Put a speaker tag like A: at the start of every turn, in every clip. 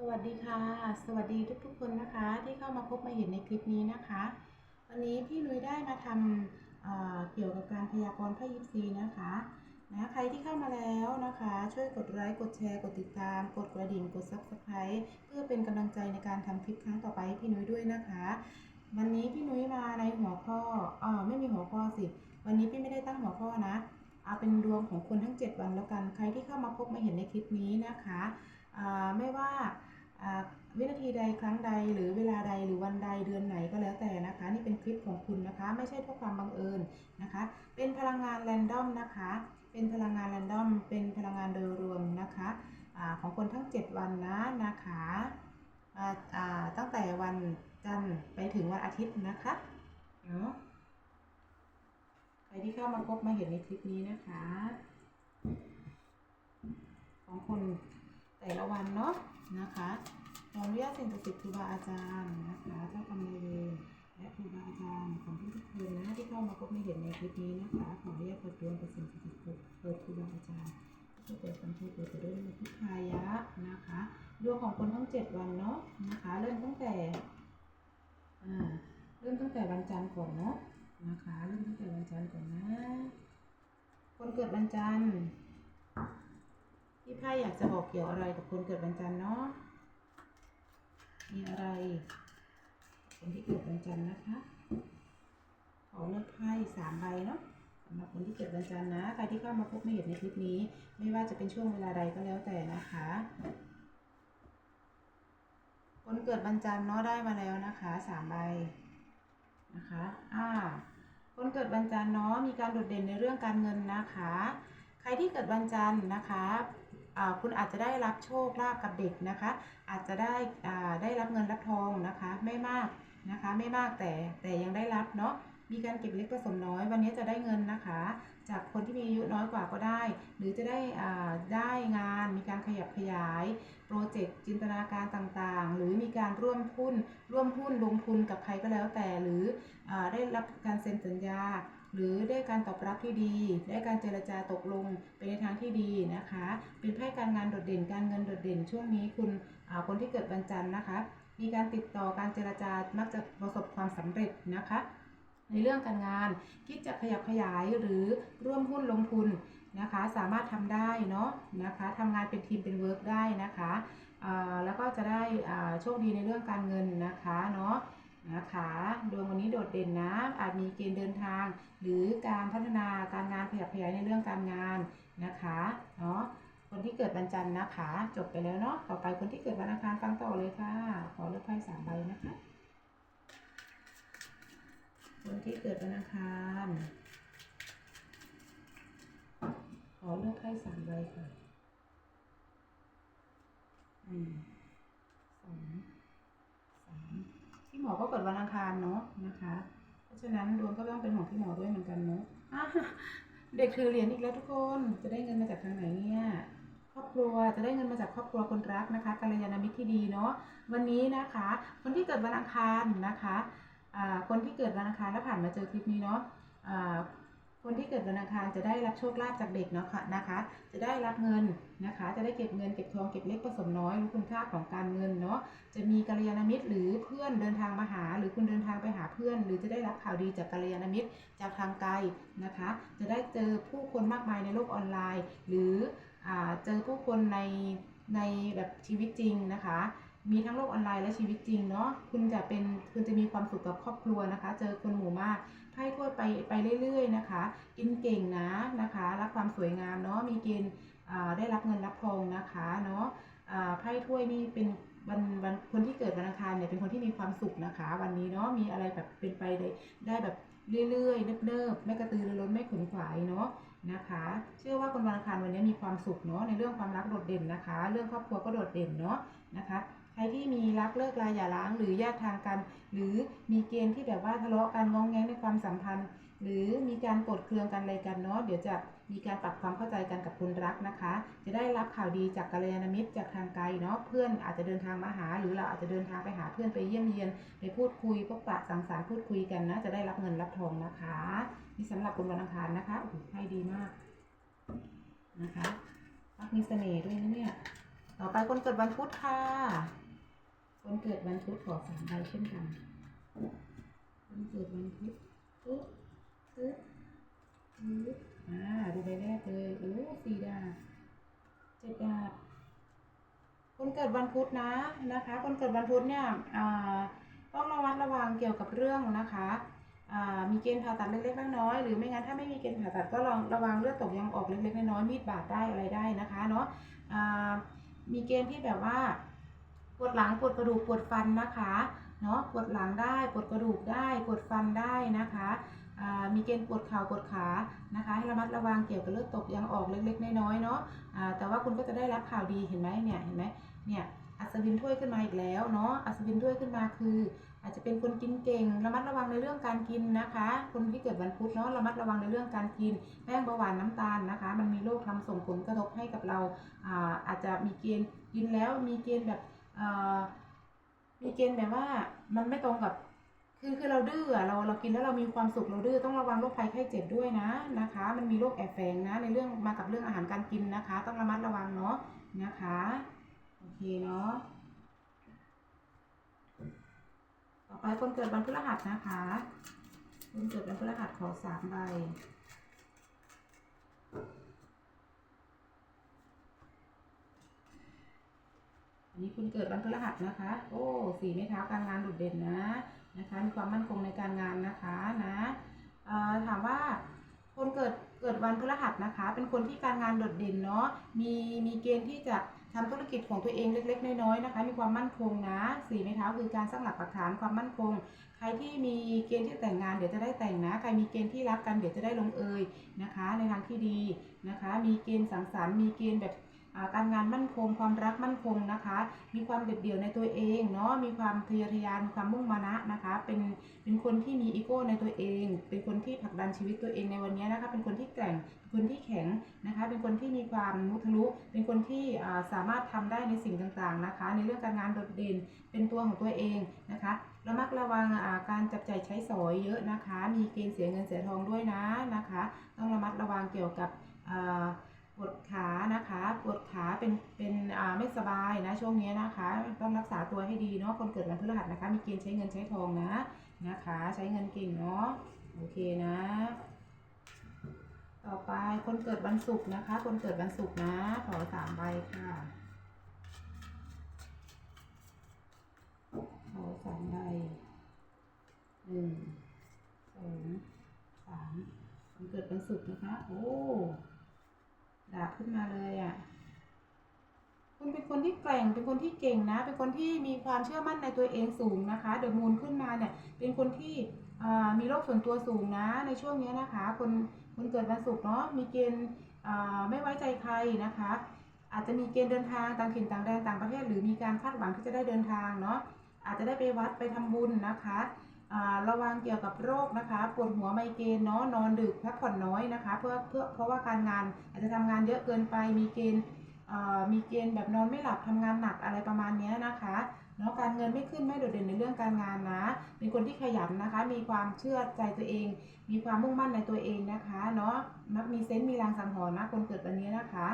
A: สวัสดีค่ะ สวัสดีทุกๆคนนะคะที่เข้ามาพบมาเห็นในคลิปนี้นะคะ วันนี้พี่นุ้ยได้มาทำเเกี่ยวกับการพยากรณ์ไพ่ยิปซีนะคะนะใครที่เข้ามาแล้วนะคะ ช่วยกดไลค์กดแชร์ กดติดตาม กดกระดิ่งกด subscribe เพื่อเป็นกำลังใจในการทำคลิปครั้งต่อไปให้พี่นุ้ยด้วยนะคะ วันนี้พี่นุ้ยมาในหัวข้ออ่าไม่มีหัวข้อสิ วันนี้พี่ไม่ได้ตั้งหัวข้อนะเอาเป็นดวงของคนทั้ง 7 วันแล้วกัน ใครที่เข้ามาพบมาเห็นในคลิปนี้นะคะไม่ว่า วินาทีใดครั้งใดหรือเวลาใดหรือวันใดเดือนไหนก็แล้วแต่นะคะ นี่เป็นคลิปของคุณนะคะ ไม่ใช่เพราะความบังเอิญนะคะ เป็นพลังงานแรนดอมนะคะ เป็นพลังงานแรนดอมเป็นพลังงานโดยรวมนะคะอของคนทั้ง 7 วันนะนะคะอ่าตั้งแต่วันจันทร์ไปถึงวันอาทิตย์นะคะเนาะใครที่เข้ามาพบมาเห็นในคลิปนี้นะคะ ของคน แต่ละวันเนาะนะคะขออนุญาตสิ่งศักดิ์สิทธิ์ครูบาอาจารย์นะคะเจ้ากรรมนายเวรและครูบาอาจารย์ของทุกทุกๆคนนะที่เข้ามาพบมาเห็นในคลิปนี้นะคะขออนุญาตเปิดดวงกับสิ่งศักดิ์สิทธิ์เปิดครูบาอาจารย์เพื่อเปิดสัมผัสเปิดด้วยในพุทธายะนะคะดวงของคนทั้งเจ็ดวันเนาะนะคะ เริ่มตั้งแต่อ่าเริ่มตั้งแต่วันจันทร์ก่อนเนาะนะคะ เริ่มตั้งแต่วันจันทร์ก่อนนะ คนเกิดวันจันทร์ พี่ไพ่อยากจะบอกเกี่ยวอะไรกับคนเกิดวันจันทร์เนาะ มีอะไร คนที่เกิดวันจันทร์นะคะ ขอเลือกไพ่สามใบเนาะสำหรับคนที่เกิดวันจันทร์นะ ใครที่เข้ามาพบไม่เห็นในคลิปนี้ ไม่ว่าจะเป็นช่วงเวลาใดก็แล้วแต่นะคะ คนเกิดวันจันทร์เนาะได้มาแล้วนะคะสามใบนะคะ อ่า คนเกิดวันจันทร์เนาะมีการโดดเด่นในเรื่องการเงินนะคะ รที่เกิดวันจันทร์นะคะคุณอาจจะได้รับโชคลาภกับเด็กนะคะ อาจจะได้ได้รับเงินรับทองนะคะ ไม่มากนะคะไม่มากแต่แต่ยังได้รับเนาะมีการเก็บเล็กผสมน้อย วันนี้จะได้เงินนะคะ จากคนที่มีอายุน้อยกว่าก็ได้ หรือจะได้ได้งานมีการขยับขยาย โปรเจกต์จินตนาการต่างๆ หรือมีการร่วมทุนร่วมหุ้นลงทุนกับใครก็แล้วแต่หรืออได้รับการเซ็นสัญญา หรือได้การตอบรับที่ดี ได้การเจรจาตกลงไปในทางที่ดีนะคะ เป็นไพ่การงานโดดเด่นการเงินโดดเด่นช่วงนี้คุณคนที่เกิดวันจันทร์นะคะ มีการติดต่อการเจรจามักจะประสบความสำเร็จนะคะ ในเรื่องการงานคิดจะขยับขยายหรือร่วมหุ้นลงทุนนะคะ สามารถทำได้เนาะนะคะทำงานเป็นทีมเป็นเวิร์กได้นะคะแล้วก็จะได้โชคดีในเรื่องการเงินนะคะเนาะ นะคะดวงวันนี้โดดเด่นนะ อาจมีเกณฑ์เดินทาง หรือการพัฒนาการงานขยับขยายในเรื่องการงานนะคะเนาะคนที่เกิดวันจันทร์นะคะ จบไปแล้วเนาะต่อไปคนที่เกิดวันอังคารฟังต่อเลยค่ะ ขอเลือกไพ่สามใบนะคะ คนที่เกิดวันอังคารขอเลือกไพ่สามใบค่ะหนึ่งสองสามพี่หมอก็เกิดวันอังคารเนาะนะคะ เพราะฉะนั้นดวงก็ต้องเป็นของพี่หมอด้วยเหมือนกันเนาะอะเด็กถือเหรียญอีกแล้วทุกคนจะได้เงินมาจากทางไหนเนี่ยครอบครัวจะได้เงินมาจากครอบครัวคนรักนะคะกัลยาณมิตรที่ดีเนาะวันนี้นะคะ คนที่เกิดวันอังคารนะคะอ่าคนที่เกิดวันอังคารแล้วผ่านมาเจอคลิปนี้เนาะอ่า คนที่เกิดวันอังคารจะได้รับโชคลาภจากเด็กเนาะค่ะนะคะ จะได้รับเงินนะคะ จะได้เก็บเงินเก็บทองเก็บเล็กผสมน้อยรู้คุณค่าของการเงินเนาะ จะมีกัลยาณมิตรหรือเพื่อนเดินทางมาหา หรือคุณเดินทางไปหาเพื่อน หรือจะได้รับข่าวดีจากกัลยาณมิตรจากทางไกลนะคะ จะได้เจอผู้คนมากมายในโลกออนไลน์ หรืออเจอผู้คนในในแบบชีวิตจริงนะคะมีทั้งโลกออนไลน์และชีวิตจริงเนาะ คุณจะเป็น คุณจะมีความสุขกับครอบครัวนะคะ เจอคนหมู่มาก ไพ่ทั่วไปไปเรื่อยๆนะคะ กินเก่งนะนะคะ รักความสวยงามเนาะมีเกณฑ์ได้รับเงินรับทองนะคะเนาะไพ่ถ้วยนี่เป็นวันวันคนที่เกิดวันอังคารเนี่ยเป็นคนที่มีความสุขนะคะ วันนี้เนาะมีอะไรแบบเป็นไปได้ได้แบบเรื่อยๆเนิบๆไม่กระตือรือร้นไม่ขนขวายเนาะนะคะ เชื่อว่าคนวันอังคารวันนี้มีความสุขเนาะในเรื่องความรักโดดเด่นนะคะ เรื่องครอบครัวก็โดดเด่นเนาะนะคะ ใครที่มีรักเลิกลาอย่าร้าง หรือแยกทางกัน หรือมีเกณฑ์ที่แบบว่าทะเลาะกันงองแงงในความสัมพันธ์ หรือมีการกรธเครืองกันอะไรกันเนาะเดี๋ยวจะมีการปรับความเข้าใจกันกับคนรักนะคะ จะได้รับข่าวดีจากกัลยาณมิตรจากทางไกลเนาะเพื่อนอาจจะเดินทางมาหา หรือเราอาจจะเดินทางไปหาเพื่อนไปเยี่ยมเยียนไปพูดคุยพบปะสังสรรค์พูดคุยกันนะจะได้รับเงินรับทองนะคะนี่สำหรับคนวันอังคารนะคะโอ้โหให้ดีมากนะคะมักมีเสน่ห์ด้วยนะเนี่ยต่อไปคนเกิดวันพุธค่ะ คนเกิดวันพุธขอสามใบเช่นกันคนเกิดวันพุธปึ๊บปึ๊บปึ๊บอ่าดูใบแรกเลยโอ้สี่ดาบเจ็ดดาบคนเกิดวันพุธนะนะคะ คนเกิดวันพุธเนี่ยอ่าต้องระมัดระวังเกี่ยวกับเรื่องนะคะอ่ามีเกณฑ์ผ่าตัดเล็กๆน้อยๆหรือไม่งั้นถ้าไม่มีเกณฑ์ผ่าตัดก็ลองระวังเลือดตกยางออกเล็กๆน้อยๆมีดบาดได้อะไรได้นะคะเนาะอ่ามีเกณฑ์ที่แบบว่า ปวดหลังปวดกระดูกปวดฟันนะคะเนาะปวดหลังได้ปวดกระดูกได้ปวดฟันได้นะคะมีเกณฑ์ปวดเข่าปวดขานะคะให้ระมัดระวังเกี่ยวกับเลือดตกยางออกเล็ก ๆ น้อยๆเนาะแต่ว่าคุณก็จะได้รับข่าวดีเห็นไหมเนี่ยเห็นไหมเนี่ยอัศวินถ้วยขึ้นมาอีกแล้วเนาะอัศวินถ้วยขึ้นมาคือ อาจจะเป็นคนกินเก่ง ระมัดระวังในเรื่องการกินนะคะ คนที่เกิดวันพุธเนาะระมัดระวังในเรื่องการกินแป้งเบาหวานน้ำตาลนะคะ มันมีโรคทำส่งผลกระทบให้กับเราอาอาจจะมีเกณฑ์กินแล้วมีเกณฑ์แบบ มีเกณฑ์แบบว่ามันไม่ตรงกับ คือคือเราดื้อเราเรากินแล้วเรามีความสุขเราดื้อต้องระวังโรคภัยไข้เจ็บด้วยนะนะคะ มันมีโรคแอบแฝงนะ ในเรื่องมากับเรื่องอาหารการกินนะคะ ต้องระมัดระวังเนาะนะคะโอเคเนาะต่อไปคนเกิดวันพฤหัสนะคะคนเกิดวันพฤหัสขอสามใบ อันนี้คุณเกิดวันพฤหัสนะคะ โอ้สีไม้เท้าการงานโดดเด่นนะนะคะ มีความมั่นคงในการงานนะคะนะถามว่าคนเกิดเกิดวันพฤหัสนะคะ เป็นคนที่การงานโดดเด่นเนาะ มีมีเกณฑ์ที่จะทำธุรกิจของตัวเองเล็ก ๆ น้อยๆนะคะ มีความมั่นคงนะสีไม้เท้าคือการสร้างหลักปักฐานความมั่นคง ใครที่มีเกณฑ์ที่แต่งงานเดี๋ยวจะได้แต่งนะ ใครมีเกณฑ์ที่รักกันเดี๋ยวจะได้ลงเอยนะคะ ในทางที่ดีนะคะ มีเกณฑ์สังสรรค์ มีเกณฑ์แบบ การงานมั่นคงความรักมั่นคงนะคะ มีความเด็ดเดี่ยวในตัวเองเนาะมีความทะเยอทะยานมีความมุ่งมานะนะคะ เป็นเป็นคนที่มีอีโก้ในตัวเอง เป็นคนที่ผลักดันชีวิตตัวเองในวันนี้นะคะ เป็นคนที่แกร่งเป็นคนที่แข็งนะคะ เป็นคนที่มีความมุทะลุเป็นคนที่สามารถทำได้ในสิ่งต่างๆนะคะ ในเรื่องการงานโดดเด่นเป็นตัวของตัวเองนะคะระมัดระวังการจับใจ่ายใช้สอยเยอะนะคะ มีเกณฑ์เสียเงินเสียทองด้วยนะนะคะ ต้องระมัดระวังเกี่ยวกับ ปวดขานะคะ ปวดขาเป็นเป็นอ่าไม่สบายนะช่วงนี้นะคะ ต้องรักษาตัวให้ดีเนาะคนเกิดวันพฤหัสนะคะ มีเกณฑ์ใช้เงินใช้ทองนะนะคะ ใช้เงินเก่งเนาะโอเคนะ ต่อไปคนเกิดวันศุกร์นะคะ คนเกิดวันศุกร์นะ ขอสามใบค่ะขอสามใบหนึ่งสองสามวันเกิดวันศุกร์นะคะ โอ้ ดาบขึ้นมาเลยอะ คุณเป็นคนที่แกร่ง เป็นคนที่เก่งนะ เป็นคนที่มีความเชื่อมั่นในตัวเองสูงนะคะ เดอะมูนขึ้นมาเนี่ย เป็นคนที่มีโลกส่วนตัวสูงนะ ในช่วงนี้นะคะ คนคนเกิดวันศุกร์เนาะ มีเกณฑ์ไม่ไว้ใจใครนะคะ อาจจะมีเกณฑ์เดินทางต่างถิ่นต่างแดนต่างประเทศ หรือมีการคาดหวังที่จะได้เดินทางเนาะ อาจจะได้ไปวัดไปทำบุญนะคะ ระวังเกี่ยวกับโรคนะคะ ปวดหัวไมเกรนเนาะนอนดึกพักผ่อนน้อยนะคะ เพื่อเพื่อเพราะว่าการงานอาจจะทำงานเยอะเกินไปมีเกณฑ์อ่ามีเกณฑ์แบบนอนไม่หลับทำงานหนักอะไรประมาณนี้นะคะเนาะการเงินไม่ขึ้นไม่โดดเด่นในเรื่องการงานนะ เป็นคนที่ขยันนะคะ มีความเชื่อใจตัวเอง มีความมุ่งมั่นในตัวเองนะคะเนาะมักมีเซนต์มีรางสังหรณ์นะคนเกิดวันนี้นะคะ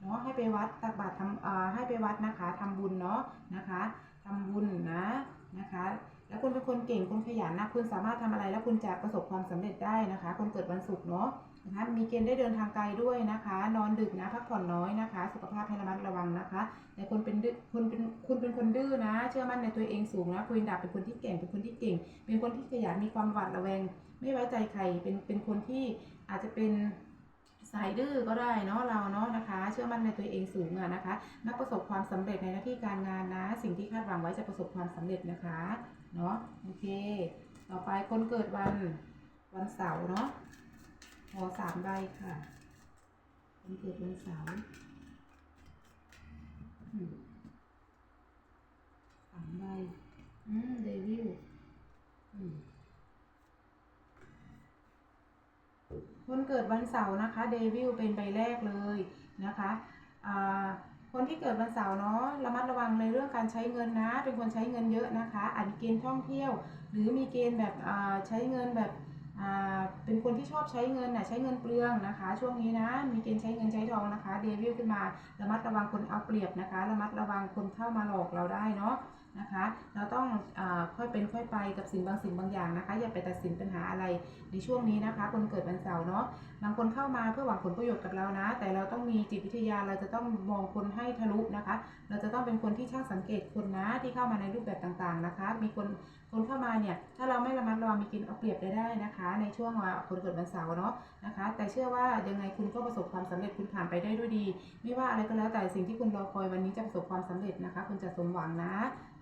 A: เนาะให้ไปวัดตักบาตรทำอ่าให้ไปวัดนะคะทำบุญเนาะนะคะทำบุญนะนะคะ แล้วคุณเป็นคนเก่งคนขยันนะคุณสามารถทำอะไรแล้วคุณจะประสบความสำเร็จได้นะคะ คนเกิดวันศุกร์เนาะนะคะมีเกณฑ์ได้เดินทางไกลด้วยนะคะ นอนดึกนะพักผ่อนน้อยนะคะ สุขภาพให้ระมัดระวังนะคะแต่คนเป็นคุณเป็นคุณเป็นคนดื้อนะ เชื่อมั่นในตัวเองสูงนะคุณดาบเป็นคนที่เก่งเป็นคนที่เก่ง เป็นคนที่ขยันมีความหวาดระแวง ไม่ไว้ใจใครเป็นเป็นคนที่อาจจะเป็น สายดื้อก็ได้เนาะเราเนาะนะคะ เชื่อมั่นในตัวเองสูงอะนะคะ มักประสบความสำเร็จในหน้าที่การงานนะ สิ่งที่คาดหวังไว้จะประสบความสำเร็จนะคะเนาะโอเค ต่อไปคนเกิดวันวันเสาร์เนาะขอสามใบค่ะ คนเกิดวันเสาร์อืมสามใบอืมเดวิลอืม คนเกิดวันเสาร์นะคะเดวิลเป็นใบแรกเลยนะคะคนที่เกิดวันเสาร์เนาะระมัดระวังในเรื่องการใช้เงินนะ เป็นคนใช้เงินเยอะนะคะอาจมีเกณฑ์ท่องเที่ยว หรือมีเกณฑ์แบบใช้เงินแบบเป็นคนที่ชอบใช้เงินน่ะใช้เงินเปลืองนะคะ ช่วงนี้นะมีเกณฑ์ใช้เงินใช้ทองนะคะเดวิลขึ้นมาระมัดระวังคนเอาเปรียบนะคะ ระมัดระวังคนเข้ามาหลอกเราได้เนาะ นะคะ เราต้องอค่อยเป็นค่อยไปกับสิ่งบางสิ่งบางอย่างนะคะ อย่าไปตัดสินปัญหาอะไรในช่วงนี้นะคะ คนเกิดวันเสาร์เนาะบางคนเข้ามาเพื่อหวังผลประโยชน์กับเรานะ แต่เราต้องมีจิตวิทยาเราจะต้องมองคนให้ทะลุนะคะ เราจะต้องเป็นคนที่ช่างสังเกตคนนะที่เข้ามาในรูปแบบต่างๆนะคะ มีคนคนเข้ามาเนี่ยถ้าเราไม่ระมัดระวังมีกินเอาเปรียบได้ได้นะคะ ในช่วงว่าคนเกิดวันเสาร์เนาะนะคะ แต่เชื่อว่ายังไงคุณก็ประสบความสำเร็จคุณผ่านไปได้ด้วยดี ไม่ว่าอะไรก็แล้วแต่สิ่งที่คุณรอคอยวันนี้จะประสบความสำเร็จนะคะ คุณจะสมหวังนะ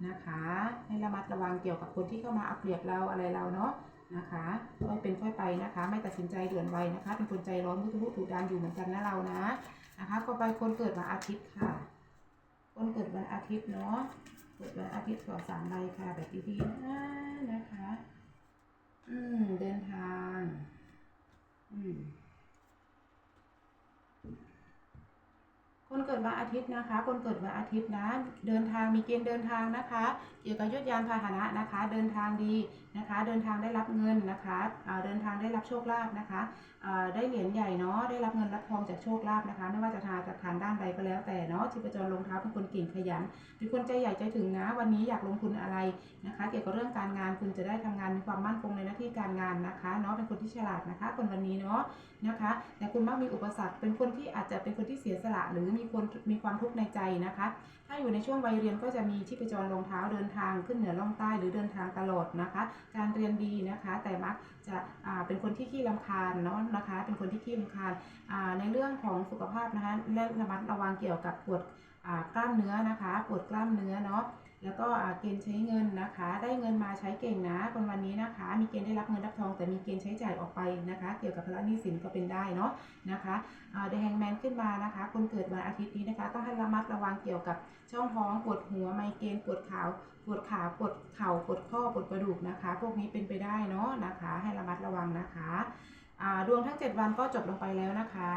A: นะคะ ให้ระมัดระวังเกี่ยวกับคนที่เข้ามาเอาเปรียบเราอะไรเราเนาะนะคะค่อยเป็นค่อยไปนะคะ ไม่ตัดสินใจด่วนไวนะคะ เป็นคนใจร้อนมุทุรุดุดันอยู่เหมือนกันนะเรานะนะคะต่อไปคนเกิดวันอาทิตย์ค่ะ คนเกิดวันอาทิตย์เนาะ เกิดวันอาทิตย์ขอสามใบค่ะแบบดีๆนะนะคะ อืม เดินทาง อืม คนเกิดวันอา ทิตย์นะคะ คนเกิดวันอาทิตย์นะเดินทางมีเกณฑ์เดินทางนะคะ เกี่ยวกับยศยานพาหนะนะคะ เดินทางดีนะคะ เดินทางได้รับเงินนะคะเดินทางได้รับโชคลาภนะคะได้เหรียญใหญ่เนาะได้รับเงินรับทองจากโชคลาภนะคะ ไม่ว่าจะทางจากทางด้านใดก็แล้วแต่เนาะชีพจรลงเท้าเป็นคนเก่งขยันเป็นคนใจใหญ่ใจถึงนะ วันนี้อยากลงทุนอะไรนะคะ เกี่ยวกับเรื่องการงานคุณจะได้ทำงานมีความมั่นคงในหน้าที่การงานนะคะเนาะเป็นคนที่ฉลาดนะคะ คนวันนี้เนาะนะคะ แต่คุณมักมีอุปสรรคเป็นคนที่อาจจะเป็นคนที่เสียสละหรือมีคนมีความความทุกข์ในใจนะคะ ถ้าอยู่ในช่วงวัยเรียนก็จะมีชีพจรองเท้าเดินทางขึ้นเหนือล่องใต้หรือเดินทางตลอดนะคะ การเรียนดีนะคะ แต่มักจะเป็นคนที่ขี้ลำคาญเนาะนะคะ เป็นคนที่ขี้ลำคาญในเรื่องของสุขภาพนะคะและระมัดระวังเกี่ยวกับปวดกล้ามเนื้อนะคะ ปวดกล้ามเนื้อเนาะ แล้วก็เกณฑ์ใช้เงินนะคะ ได้เงินมาใช้เก่งนะคนวันนี้นะคะ มีเกณฑ์ได้รับเงินรับทอง แต่มีเกณฑ์ใช้จ่ายออกไปนะคะ เกี่ยวกับภาระหนี้สินก็เป็นได้เนาะนะคะเดอะแฮงแมนขึ้นมานะคะ คนเกิดวันอาทิตย์นี้นะคะต้องให้ระมัดระวังเกี่ยวกับช่องท้องปวดหัวไมเกรนปวดขาวปวดขาปวดเข่าปวดข้อปวดกระดูกนะคะ พวกนี้เป็นไปได้เนาะนะคะ ให้ระมัดระวังนะคะดวงทั้ง 7 วันก็จบลงไปแล้วนะคะ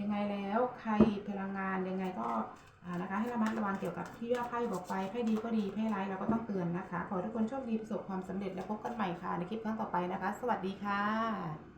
A: ยังไงแล้วใครพลังงานยังไงก็ นะคะให้ระมัดระวังเกี่ยวกับที่ว่าไพ่บอกไปไพ่ดีก็ดีไพ่ร้ายเราก็ต้องเตือนนะคะ ขอทุกคนโชคดีประสบความสำเร็จและพบกันใหม่ค่ะในคลิปครั้งต่อไปนะคะ สวัสดีค่ะ